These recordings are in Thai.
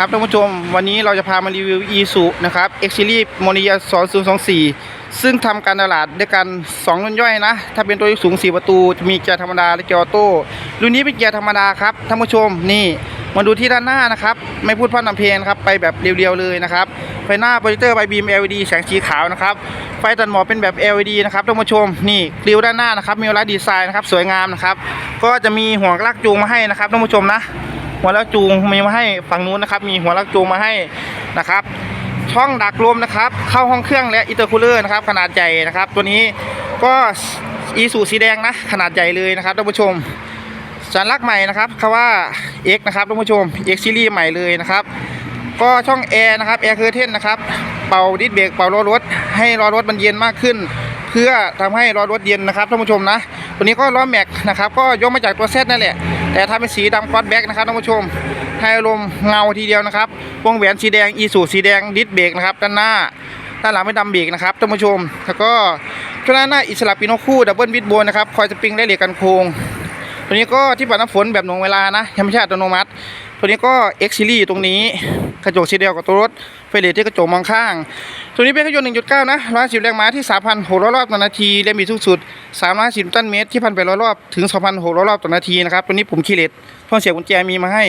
ครับท่านผู้ชมวันนี้เราจะพามารีวิว e s u นะครับ X Series m o n i a 2024ซึ่งทำการตลาดด้วยกัน2รุ่นย่อยนะ ถ้าเป็นตัวสูง 4 ประตู จะมีเกียร์ธรรมดาและเกียร์ออโต้รุ่นนี้เป็นเกียร์ธรรมดาครับท่านผู้ชมนี่มาดูที่ด้านหน้านะครับ ไม่พูดพร่ำทำเพลงนครับ ไปแบบเรียวๆเลยนะครับ ไฟหน้าโปรเจคเตอร์ไบบีม LED แสงสีขาวนะครับ ไฟตัดหมอกเป็นแบบ LED นะครับท่านผู้ชมนี่กริวด้านหน้านะครับมีลายดีไซน์นะครับสวยงามนะครับก็จะมีหัวงลากจูงมาให้นะครับท่านผู้ชมนะ หัวลากจูงมีมาให้ฝั่งนู้นนะครับ มีหัวลากจูงมาให้นะครับ ช่องดักลมนะครับ เข้าห้องเครื่องและอินเตอร์คูลเลอร์นะครับ ขนาดใหญ่นะครับ ตัวนี้ก็อีสูสีแดงนะ ขนาดใหญ่เลยนะครับท่านผู้ชมสัญลักษณ์ใหม่นะครับคำว่า X นะครับท่านผู้ชม X ซีรีส์ใหม่เลยนะครับ ก็ช่องแอร์นะครับแอร์เคอร์เทนนะครับ เป่าดิสเบรกเป่าล้อรถ ให้ล้อรถมันเย็นมากขึ้น เพื่อทำให้ล้อรถเย็นนะครับท่านผู้ชมนะ ตัวนี้ก็ล้อแม็กนะครับ ก็ยกมาจากตัวเซตนั่นแหละ แต่ถ้าเป็นสีดำคอสแบ็กนะครับท่านผู้ชมให้ลมเงาทีเดียวนะครับวงแหวนสีแดงอีสูสีแดงดิสเบรกนะครับด้านหน้าด้านหลังไม่ดำเบรกนะครับท่านผู้ชม แล้วก็ด้างหน้าหน้าอิสระปีโนคู่ดับเบิลวิดโบนนะครับคอยสปริงได้เหล็กกันโค้งตัวนี้ก็ที่ปัดน้ำฝนแบบหน่วงเวลานะธรรมชาติอัตโนมัติ ตัวนี้ก็ X Series ตรงนี้กระจกสีเดียวกับตัวรถไฟเลทที่กระจกมองข้าง ตัวนี้เป็นเครื่องยนต์1.9 นะ110แรงม้าที่ 3,600 รอบต่อนาทีและมีสูงสุด 310ตันเมตรที่ 1,800 รอบถึง 2,600 รอบต่อนาทีนะครับ ตัวนี้ปุ่มคีย์เลสท่อเสียบกุญแจมีมาให้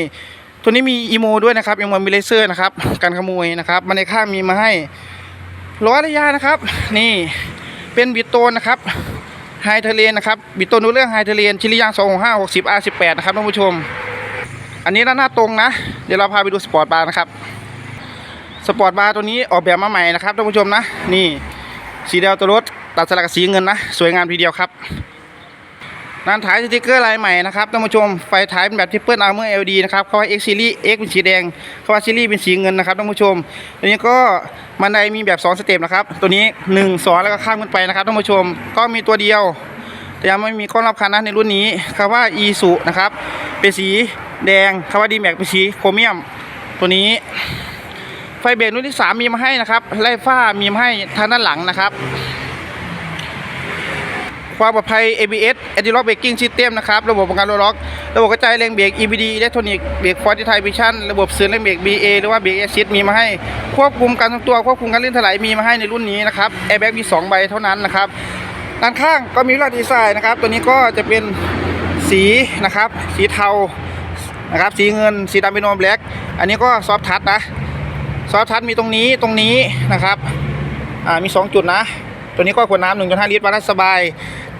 ตัวนี้มีอีโมด้วยนะครับอีโมมีเลเซอร์นะครับการขโมยนะครับมาในข้างมีมาให้ล้อระยะนะครับ นี่เป็นบิดโตนนะครับไฮเทเลนนะครับบิดตัวนู้เรื่องไฮเทเลนชิลิยาง265 60 R18 นะครับท่านผู้ชม อันนี้ด้านหน้าตรงนะ เดี๋ยวเราพาไปดูสปอร์ตบาร์นะครับ สปอร์ตบาร์ตัวนี้ออกแบบมาใหม่นะครับท่านผู้ชมนะ นี่สีเดียวตัวรถตัดสลักกับสีเงินนะ สวยงามทีเดียวครับด้านท้ายสติกเกอร์ลายใหม่นะครับท่านผู้ชมไฟท้ายเป็นแบบทิปเปิลอาร์เมอร์ LED นะครับเข้าไว่า X Series X เป็นสีแดงเข้าว่าซีรีส์เป็นสีเงินนะครับท่านผู้ชมตัวนี้ก็บันไดมีแบบ2สเต็ปนะครับตัวนี้ 1 2 แล้วก็ข้ามขึ้นไปนะครับท่านผู้ชมก็มีตัวเดียว แต่ยังไม่มีกล้องรอบคันนะในรุ่นนี้คำว่า e สุนะครับเป็นสี แดงคำว่า d m a x เป็นสีโครเมียม ตัวนี้ ไฟเบรกรุ่นที่3มีมาให้นะครับ ไล่ฟ้ามีมาให้ทางด้านหลังนะครับ ความปลอดภัย ABS Anti Lock Braking System นะครับ ระบบป้องกันรถล็อก ระบบกระจายแรงเบรก EBD Electronic Brake Force Distribution ระบบเสือแรงเบรก BA หรือว่า Brake Assist มีมาให้ ควบคุมการทรงตัว ควบคุมการลื่นถลายมีมาให้ในรุ่นนี้นะครับ Airbag มี 2 ใบเท่านั้นนะครับด้านข้างก็มีลวดดีไซน์นะครับ ตัวนี้ก็จะเป็นสีนะครับ สีเทา นะครับ สีเงิน สีดำเป็นนอมแบล็กอันนี้ก็ซอฟทัชนะ ซอฟทัชมีตรงนี้ตรงนี้นะครับ อ่า มี 2 จุดนะ ตัวนี้ก็ขวดน้ำหนึ่งจนห้าลิตรวัดสบาย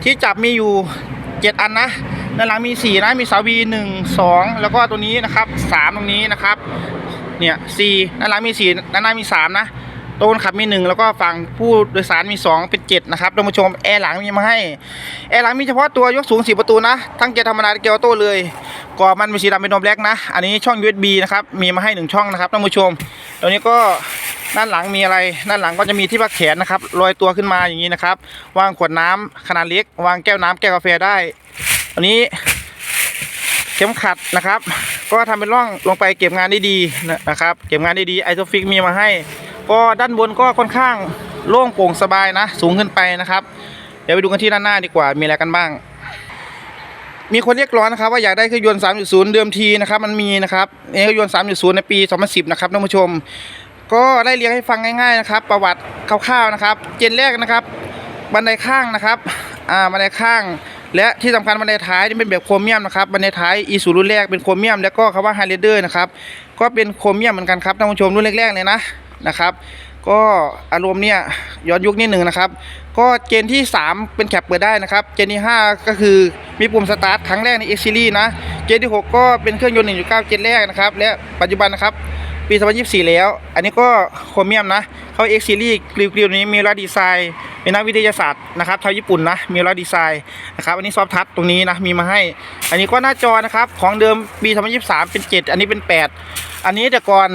ที่จับมีอยู่ 7 อันนะด้านหลังมี 4 นะ มีเสาวี1 2แล้วก็ตัวนี้นะครับ 3 ตรงนี้นะครับ เนี่ย4ด้านหลังมี 4 ด้านหน้ามี 3 นะ ตัวคนขับมี1แล้วก็ฝั่งผู้โดยสารมี 2 เป็น 7 นะครับท่านผู้ชมแอร์หลังมีมาให้ แอร์หลังมีเฉพาะตัวยกสูง 4 ประตูนะ ทั้งเกียร์ธรรมดาเกียร์ออโต้เลยกรอบมันเป็นสีดำเป็นนมแบล็กนะ อันนี้ช่อง USB นะครับ มีมาให้ 1 ช่องนะครับท่านผู้ชมตัวนี้ก็ด้านหลังมีอะไร ด้านหลังก็จะมีที่พักแขนนะครับลอยตัวขึ้นมาอย่างนี้นะครับ วางขวดน้ำขนาดเล็ก วางแก้วน้ำแก้วกาแฟได้ อันนี้เข็มขัดนะครับ ก็ทำเป็นร่องลงไปเก็บงานได้ดีนะครับ เก็บงานได้ดีไอโซฟิกมีมาให้ ก็ด้านบนก็ค่อนข้างโล่งโปร่งสบายนะ สูงขึ้นไปนะครับ เดี๋ยวไปดูกันที่ด้านหน้าดีกว่า มีอะไรกันบ้าง มีคนเรียกร้องนะครับ ว่าอยากได้เครื่องยนต์ 3.0 เดิมทีนะครับ มันมีนะครับนี่เครื่องยนต์ 3.0 ในปี 2010 นะครับท่านผู้ชม ก็ไล่เรียงให้ฟังง่ายๆนะครับ ประวัติคร่าวๆนะครับ เจนแรกนะครับ บันไดข้างนะครับอ่าบันไดข้างและที่สำคัญบันไดท้ายนี่เป็นแบบโครเมียมนะครับบันไดท้ายอีสูรุ่นแรกเป็นโครเมียม แล้วก็คำว่าไฮเรเดอร์นะครับก็เป็นโครเมียมเหมือนกันครับท่านผู้ชมรุ่นแรกๆเลยนะ นะครับ ก็อารมณ์เนี่ยย้อนยุคนิดหนึ่งนะครับ ก็เจนที่ 3 เป็นแคปเปิดได้นะครับ เจนที่ 5 ก็คือมีปุ่มสตาร์ทครั้งแรกใน X Series นะ เจนที่ 6 ก็เป็นเครื่องยนต์1.9 เจนแรกนะครับ และปัจจุบันนะครับปี 2024 แล้ว อันนี้ก็โครเมียมนะ เขา X Series กริวๆนี้มีล้อดีไซน์เป็นนักวิทยาศาสตร์นะครับชาวญี่ปุ่นนะ มีล้อดีไซน์นะครับ อันนี้ซอฟทัชตรงนี้นะ มีมาให้ อันนี้ก็หน้าจอนะครับ ของเดิมปี 2023 เป็น 7 อันนี้เป็น 8 อันนี้แต่ก่อน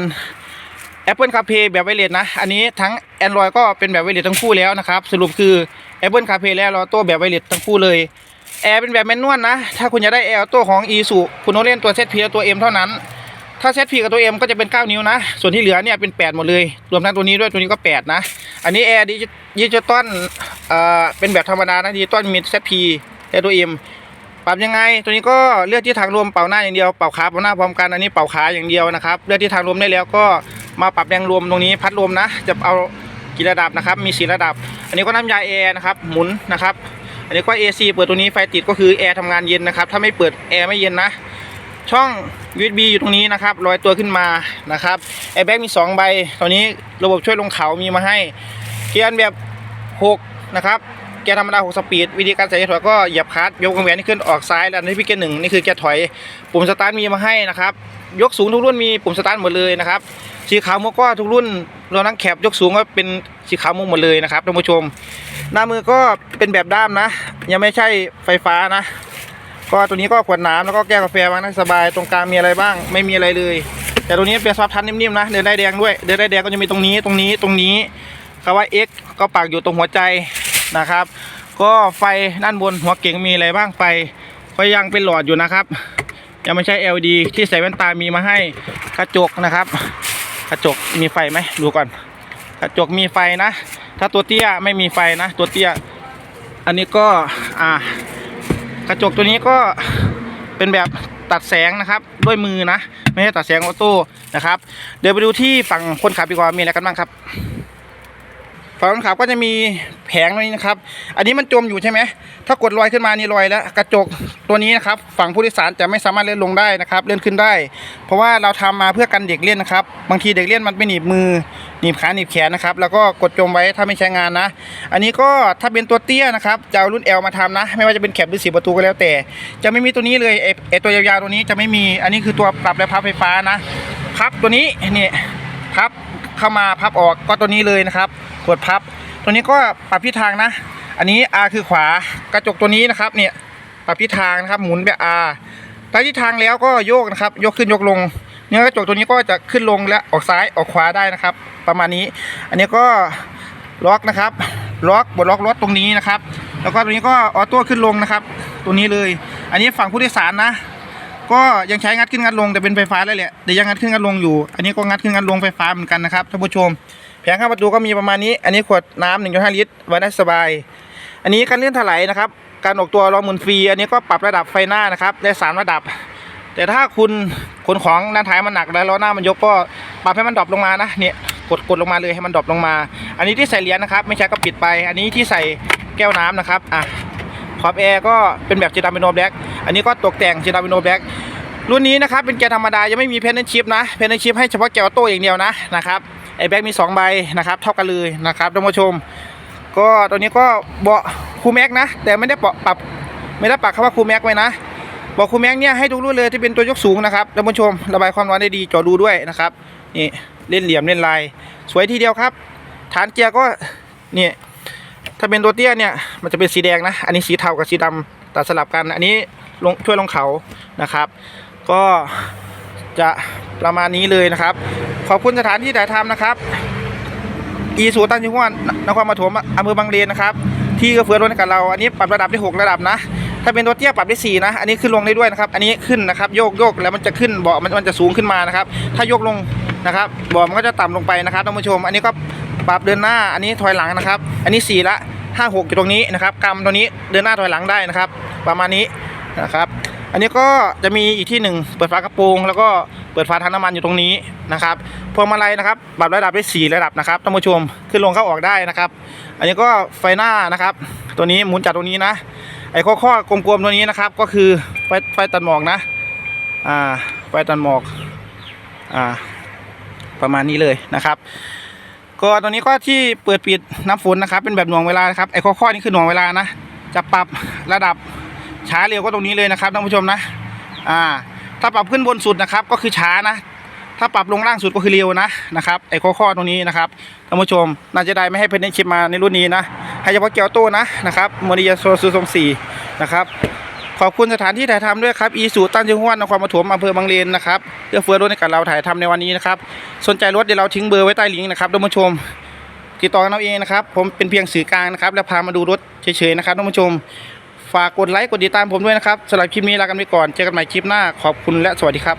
Apple CarPlay แบบไวเลสนะ อันนี้ทั้ง Android ก็เป็นแบบไวเลสทั้งคู่แล้วนะครับ สรุปคือ Apple CarPlay และ Auto แบบไวเลสทั้งคู่เลยแอร์เป็นแบบแมนนวลนะ ถ้าคุณอยากได้แอร์ตัวของ e s u คุณต้องเล่นตัว ZP และตัว M เท่านั้น ถ้า ZP กับตัว M ก็จะเป็น 9 นิ้วนะ ส่วนที่เหลือเนี่ยเป็น 8 หมดเลย รวมทั้งตัวนี้ด้วยตัวนี้ก็ 8 นะ อันนี้แอร์ดิจิตอลเอ่อเป็นแบบธรรมดานะดิจิตอลมี ZP และตัว M ปรับยังไง ตัวนี้ก็เลือกที่ทางลมเป่าหน้าอย่างเดียว เป่าขาเป่าหน้าพร้อมกัน อันนี้เป่าขาอย่างเดียวนะครับ เลือกที่ทางลมได้แล้วก็ มาปรับแรงลมตรงนี้พัดลมนะ จะเอากี่ระดับนะครับ มีสีระดับ อันนี้ก็น้ำยาแอร์นะครับ หมุนนะครับ อันนี้ก็ AC เปิดตัวนี้ไฟติดก็คือแอร์ทำงานเย็นนะครับ ถ้าไม่เปิดแอร์ไม่เย็นนะ ช่อง USB อยู่ตรงนี้นะครับลอยตัวขึ้นมานะครับแอร์แบ็กมี 2 ใบตัวนี้ระบบช่วยลงเขามีมาให้เกียร์แบบ 6 นะครับเกียร์ธรรมดา 6 สปีด วิธีการใส่เกียร์ถอยก็เหยียบคลัตช์ยกวงแหวนนี่ขึ้นออกซ้ายแล้วอันนี้พี่เกียร์หนึ่งนี่คือเกียร์ถอย ปุ่มสตาร์ทมีมาให้นะครับ ยกสูงทุกรุ่นมีปุ่มสตาร์ทหมดเลยนะครับสีขาวมุกก็ทุกรุ่นรวมทั้งแคปยกสูงก็เป็นสีขาวมุกหมดเลยนะครับท่านผู้ชม หน้ามือก็เป็นแบบด้ามนะ ยังไม่ใช่ไฟฟ้านะ ก็ตัวนี้ก็ขวดน้ำแล้วก็แก้วกาแฟวางได้สบายตรงกลางมีอะไรบ้าง ไม่มีอะไรเลย แต่ตัวนี้เป็นซอฟท์ทัชนิ่มๆนะเดินได้แดงด้วยเดินได้แดงก็จะมีตรงนี้ตรงนี้ตรงนี้คำว่า X ก็ปักอยู่ตรงหัวใจนะครับ ก็ไฟด้านบนหัวเก่งมีอะไรบ้างไฟก็ยังเป็นหลอดอยู่นะครับ ยังไม่ใช่ LED ที่ใส่แว่นตามีมาให้กระจกนะครับ กระจกมีไฟไหมดูก่อน กระจกมีไฟนะ ถ้าตัวเตี้ยไม่มีไฟนะ ตัวเตี้ย อันนี้ก็อ่ากระจกตัวนี้ก็เป็นแบบตัดแสงนะครับด้วยมือนะ ไม่ใช่ตัดแสงออโต้นะครับ เดี๋ยวไปดูที่ฝั่งคนขับดีกว่ามีอะไรกันบ้างครับ ฝั่งคนขับก็จะมีแผงตรงนี้นะครับ อันนี้มันจมอยู่ใช่ไหมถ้ากดลอยขึ้นมานี่ลอยแล้ว กระจกตัวนี้นะครับ ฝั่งผู้โดยสารจะไม่สามารถเลื่อนลงได้นะครับ เลื่อนขึ้นได้ เพราะว่าเราทำมาเพื่อกันเด็กเล่นนะครับ บางทีเด็กเล่นมันไปหนีบมือหนีบขาหนีบแขนนะครับ แล้วก็กดจมไว้ถ้าไม่ใช้งานนะ อันนี้ก็ถ้าเป็นตัวเตี้ยนะครับจะเอารุ่น L มาทำนะ ไม่ว่าจะเป็นแคปหรือสีประตูก็แล้วแต่ จะไม่มีตัวนี้เลยไอ้ไอตัวยาวๆตัวนี้จะไม่มี อันนี้คือตัวปรับและพับไฟฟ้านะพับตัวนี้นี่ เข้ามาพับออกก็ตัวนี้เลยนะครับ กดพับ ตัวนี้ก็ปรับทิศทางนะ อันนี้ R คือขวากระจกตัวนี้นะครับ เนี่ยปรับทิศทางนะครับหมุนแบบ R ไปทิศทางแล้วก็โยกนะครับ ยกขึ้นยกลง เนี่ยกระจกตัวนี้ก็จะขึ้นลงและออกซ้ายออกขวาได้นะครับ ประมาณนี้ อันนี้ก็ล็อกนะครับล็อกบดล็อกรถตรงนี้นะครับ แล้วก็ตัวนี้ก็ออโต้ขึ้นลงนะครับ ตัวนี้เลย อันนี้ฝั่งผู้โดยสารนะ ก็ยังใช้งัดขึ้นงัดลงแต่เป็นไฟฟ้าแล้วแหละแต่ยังงัดขึ้นงัดลงอยู่ อันนี้ก็งัดขึ้นงัดลงไฟฟ้าเหมือนกันนะครับท่านผู้ชม แผงข้างประตูก็มีประมาณนี้ อันนี้ขวดน้ำหนึ่งจุดห้าลิตรไว้ได้สบาย อันนี้การเลื่อนถลายนะครับ การออกตัวล้อหมุนฟรี อันนี้ก็ปรับระดับไฟหน้านะครับ ได้สามระดับ แต่ถ้าคุณขนของด้านท้ายมันหนักแล้วล้อหน้ามันยกก็ปรับให้มันดรอปลงมานะเนี่ยกดกดลงมาเลยให้มันดรอปลงมา อันนี้ที่ใส่เหรียญนะครับ ไม่ใช่ก็ปิดไป อันนี้ที่ใส่แก้วน้ำนะครับอะ ขอบแอร์ก็เป็นแบบเจดามิโนแบล็กอันนี้ก็ตกแต่งเจดามิโนแบล็กรุ่นนี้นะครับเป็นแกนธรรมดายังไม่มีเพนเนชิพนะเพนเนชิพให้เฉพาะแกวโต้อย่างเดียวนะนะครับไอแบ็กมี 2 ใบนะครับเท่ากันเลยนะครับท่านผู้ชม ก็ตัวนี้ก็เบาะคูแม็กนะ แต่ไม่ได้เบาปรับไม่ได้ปักคำว่าคูแม็กไว้นะเบาะคูแม็กเนี่ยให้ทุกรุ่นเลยที่เป็นตัวยกสูงนะครับท่านผู้ชมระบายความร้อนได้ดีจอดูด้วยนะครับนี่เล่นเหลี่ยมเล่นลาย สวยทีเดียวครับ ฐานเกียร์ก็นี่ ถ้าเป็นตัวเตี้ยเนี่ยมันจะเป็นสีแดงนะ อันนี้สีเทากับสีดำตัดสลับกัน อันนี้ลงช่วยลงเขานะครับ ก็จะประมาณนี้เลยนะครับ ขอบคุณสถานที่ถ่ายทำนะครับ อีสูตันจิงหวนนครปฐมอำเภอบางเลนนะครับ ที่กระเฟือรถกับเรา อันนี้ปรับระดับได้ 6 ระดับนะ ถ้าเป็นตัวเตี้ยปรับได้4นะ อันนี้ขึ้นลงได้ด้วยนะครับ อันนี้ขึ้นนะครับ โยกโยกแล้วมันจะขึ้นเบาะมันมันจะสูงขึ้นมานะครับ ถ้ายกลงนะครับเบาะมันก็จะต่ำลงไปนะครับท่านผู้ชม อันนี้ก็ ปรับเดินหน้าอันนี้ถอยหลังนะครับ อันนี้4ละ5 6อยู่ตรงนี้นะครับกำตัวนี้เดินหน้าถอยหลังได้นะครับ ประมาณนี้นะครับ อันนี้ก็จะมีอีกที่หนึ่งเปิดฝากระโปรง แล้วก็เปิดฝาถังน้ำมันอยู่ตรงนี้นะครับพวงมาลัยนะครับปรับระดับได้สี่ระดับนะครับท่านผู้ชมขึ้นลงเข้าออกได้นะครับ อันนี้ก็ไฟหน้านะครับ ตัวนี้หมุนจากตรงนี้นะไอ้ข้อข้อกลมๆตัวนี้นะครับ ก็คือไฟไฟตัดหมอกนะอ่าไฟตัดหมอกอ่าประมาณนี้เลยนะครับ ก็ตัวนี้ก็ที่เปิดปิดน้ำฝนนะครับ เป็นแบบหน่วงเวลานะครับไอ้ข้อข้อนี่คือหน่วงเวลานะ จะปรับระดับช้าเร็วก็ตรงนี้เลยนะครับท่านผู้ชมนะ อ่า ถ้าปรับขึ้นบนสุดนะครับ ก็คือช้านะ ถ้าปรับลงล่างสุดก็คือเร็วนะนะครับไอ้ข้อข้อตรงนี้นะครับท่านผู้ชมน่าจะได้ไม่ให้เพนเนชิปมาในรุ่นนี้นะให้เฉพาะเกียวโต้นะนะครับโมดิยาโซซูทรงสี่นะครับ ขอบคุณสถานที่ถ่ายทำด้วยครับ อีสูตั้งจังหวัดนครปฐมอำเภอบางเลนนะครับเพื่อเฟื้อรถในการเราถ่ายทำในวันนี้นะครับ สนใจรถเดี๋ยวเราทิ้งเบอร์ไว้ใต้ลิงก์นะครับท่านผู้ชม ติดต่อกันเอาเองนะครับ ผมเป็นเพียงสื่อกลางนะครับ แล้วพามาดูรถเฉยๆนะครับท่านผู้ชม ฝากกดไลค์กดติดตามผมด้วยนะครับสำหรับคลิปนี้ลากันไปก่อน เจอกันใหม่คลิปหน้า ขอบคุณและสวัสดีครับ